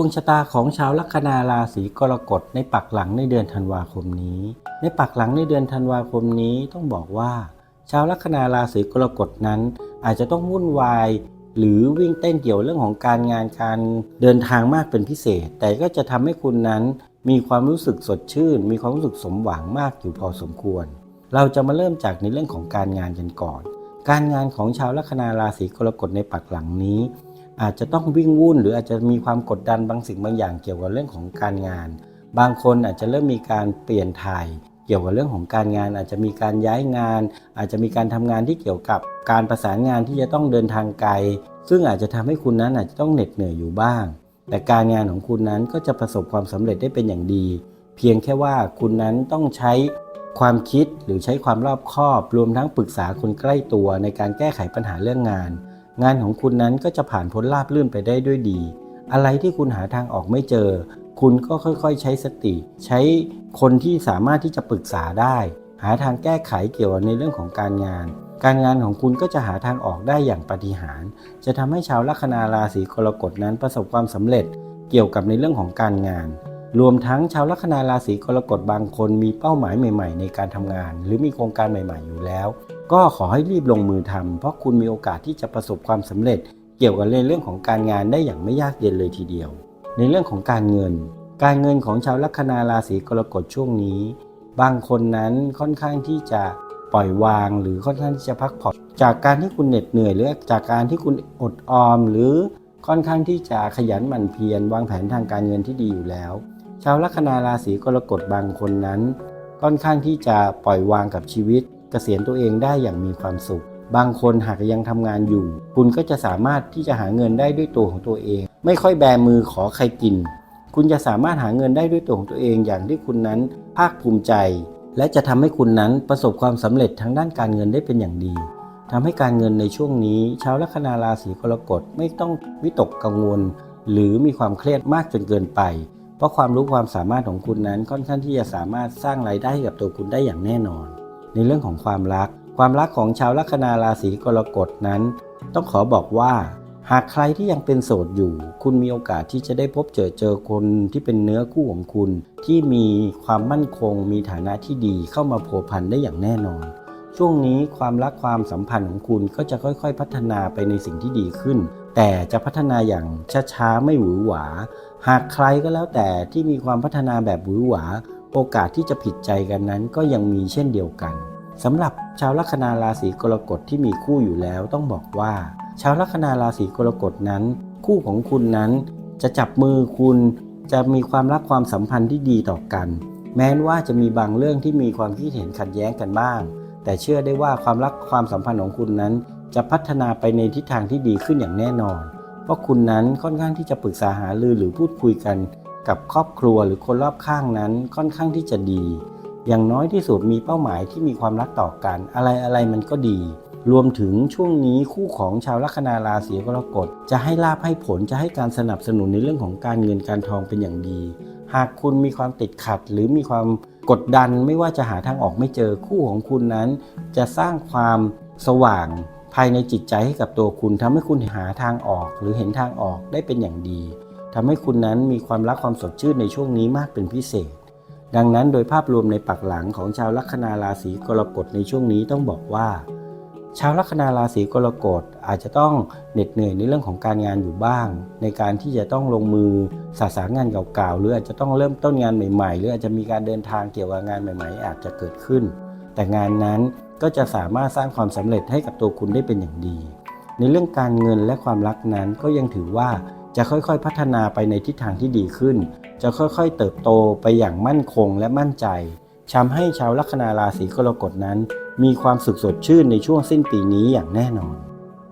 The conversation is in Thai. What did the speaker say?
ดวงชะตาของชาวลัคนาราศีกรกฎในปักหลังในเดือนธันวาคมนี้ ในปักหลังในเดือนธันวาคมนี้ต้องบอกว่า ชาวลัคนาราศีกรกฎนั้น อาจจะต้องวุ่นวาย หรือวิ่งเต้นเกี่ยวเรื่องของการงานการเดินทางมากเป็นพิเศษ แต่ก็จะทำให้คุณนั้น มีความรู้สึกสดชื่น มีความรู้สึกสมหวังมากอยู่พอสมควร เราจะมาเริ่มจากในเรื่องของการงานกันก่อน การงานของชาวลัคนาราศีกรกฎในปักหลังนี้ อาจจะต้องวิ่งวุ่น หรืออาจจะมีความกดดันบางสิ่งบางอย่างเกี่ยวกับเรื่องของการงาน บางคนอาจจะเริ่มมีการเปลี่ยนถ่ายเกี่ยวกับเรื่องของการงาน อาจจะมีการย้ายงาน อาจจะมีการทำงานที่เกี่ยวกับการประสานงานที่จะต้องเดินทางไกล ซึ่งอาจจะทำให้คุณนั้นอาจจะต้องเหน็ดเหนื่อยอยู่บ้าง แต่การงานของคุณนั้นก็จะประสบความสำเร็จได้เป็นอย่างดี เพียงแค่ว่าคุณนั้นต้องใช้ความคิดหรือใช้ความรอบคอบ รวมทั้งปรึกษาคนใกล้ตัวในการแก้ไขปัญหาเรื่องงาน งานของคุณนั้นก็จะผ่านพ้นราบลื่นไปได้ด้วยดี อะไรที่คุณหาทางออกไม่เจอ คุณก็ค่อยๆ ใช้สติ ใช้คนที่สามารถที่จะปรึกษาได้ หาทางแก้ไขเกี่ยวในเรื่องของการงาน การงานของคุณก็จะหาทางออกได้อย่างปาฏิหาริย์จะทำให้ชาวลัคนาราศีกรกฎนั้นประสบความสำเร็จเกี่ยวกับในเรื่องของการงาน รวมทั้งชาวลัคนาราศีกรกฎบางคนมีเป้าหมายใหม่ ๆ ในการทำงาน หรือมีโครงการใหม่ ๆ อยู่แล้ว ก็ขอให้รีบลงมือทำเพราะคุณมีโอกาสที่จะประสบความสำเร็จ เกี่ยวกับในเรื่องของการงานได้อย่างไม่ยากเย็นเลยทีเดียว ในเรื่องของการเงิน การเงินของชาวลัคนาราศีกรกฎช่วงนี้ บางคนนั้นค่อนข้างที่จะปล่อยวางหรือค่อนข้างที่จะพักผ่อนจากการที่คุณเหน็ดเหนื่อยหรือจากการที่คุณอดออม หรือค่อนข้างที่จะขยันหมั่นเพียรวางแผนทางการเงินที่ดีอยู่แล้ว ชาวลัคนาราศีกรกฎบางคนนั้น ค่อนข้างที่จะปล่อยวางกับชีวิต เกษียณตัวเองได้อย่างมีความสุข บางคนหากยังทำงานอยู่ คุณก็จะสามารถที่จะหาเงินได้ด้วยตัวของตัวเอง ไม่ค่อยแบมือขอใครกิน คุณจะสามารถหาเงินได้ด้วยตัวของตัวเองอย่างที่คุณนั้นภาคภูมิใจ และจะทำให้คุณนั้นประสบความสำเร็จทางด้านการเงินได้เป็นอย่างดีทำให้การเงินในช่วงนี้ชาวลัคนาราศีกรกฎไม่ต้องวิตกกังวล หรือมีความเครียดมากจนเกินไป เพราะความรู้ความสามารถของคุณนั้นค่อนข้างที่จะสามารถสร้างรายได้ให้กับตัวคุณได้อย่างแน่นอน ในเรื่องของความรัก ความรักของชาวลัคนาราศีกรกฎนั้น ต้องขอบอกว่า หากใครที่ยังเป็นโสดอยู่ คุณมีโอกาสที่จะได้พบเจอเจอคนที่เป็นเนื้อคู่ของคุณ ที่มีความมั่นคง มีฐานะที่ดีเข้ามาพัวพันได้อย่างแน่นอน ช่วงนี้ความรักความสัมพันธ์ของคุณก็จะค่อยๆ พัฒนาไปในสิ่งที่ดีขึ้น แต่จะพัฒนาอย่างช้าๆไม่หวือหวา หากใครก็แล้วแต่ที่มีความพัฒนาแบบหวือหวา โอกาสที่จะผิดใจกันนั้นก็ยังมีเช่นเดียวกันสำหรับชาวลัคนาราศีกรกฎที่มีคู่อยู่แล้วต้องบอกว่า ชาวลัคนาราศีกรกฎนั้น คู่ของคุณนั้น จะจับมือคุณจะมีความรักความสัมพันธ์ที่ดีต่อกัน แม้นว่าจะมีบางเรื่องที่มีความคิดเห็นขัดแย้งกันบ้าง แต่เชื่อได้ว่าความรักความสัมพันธ์ของคุณนั้น จะพัฒนาไปในทิศทางที่ดีขึ้นอย่างแน่นอน เพราะคุณนั้นค่อนข้างที่จะปรึกษาหารือหรือพูดคุยกัน กับครอบครัวหรือคนรอบข้างนั้นค่อนข้างที่จะดี อย่างน้อยที่สุดมีเป้าหมายที่มีความรักต่อกัน อะไรอะไรมันก็ดี รวมถึงช่วงนี้คู่ของชาวลัคนาราศีกรกฎจะให้ลาภให้ผลจะให้การสนับสนุนในเรื่องของการเงินการทองเป็นอย่างดี หากคุณมีความติดขัดหรือมีความกดดันไม่ว่าจะหาทางออกไม่เจอคู่ของคุณนั้น จะสร้างความสว่างภายในจิตใจให้กับตัวคุณทำให้คุณหาทางออก หรือเห็นทางออกได้เป็นอย่างดี ทำให้คุณนั้นมีความรักความสดชื่นในช่วงนี้มากเป็นพิเศษ ดังนั้นโดยภาพรวมในปักหลังของชาวลัคนาราศีกรกฎในช่วงนี้ต้องบอกว่า ชาวลัคนาราศีกรกฎอาจจะต้องเหน็ดเหนื่อยในเรื่องของการงานอยู่บ้าง ในการที่จะต้องลงมือสาสางงานเก่าๆหรืออาจจะต้องเริ่มต้นงานใหม่ๆ หรืออาจจะมีการเดินทางเกี่ยวกับงานใหม่ ๆ อาจจะเกิดขึ้น แต่งานนั้นก็จะสามารถสร้างความสำเร็จให้กับตัวคุณได้เป็นอย่างดี ในเรื่องการเงินและความรักนั้นก็ยังถือว่า จะค่อยๆพัฒนาไปในทิศทางที่ดีขึ้น จะค่อยๆเติบโตไปอย่างมั่นคงและมั่นใจทำให้ชาวลัคนาราศีกรกฎนั้น มีความสุขสดชื่นในช่วงสิ้นปีนี้อย่างแน่นอน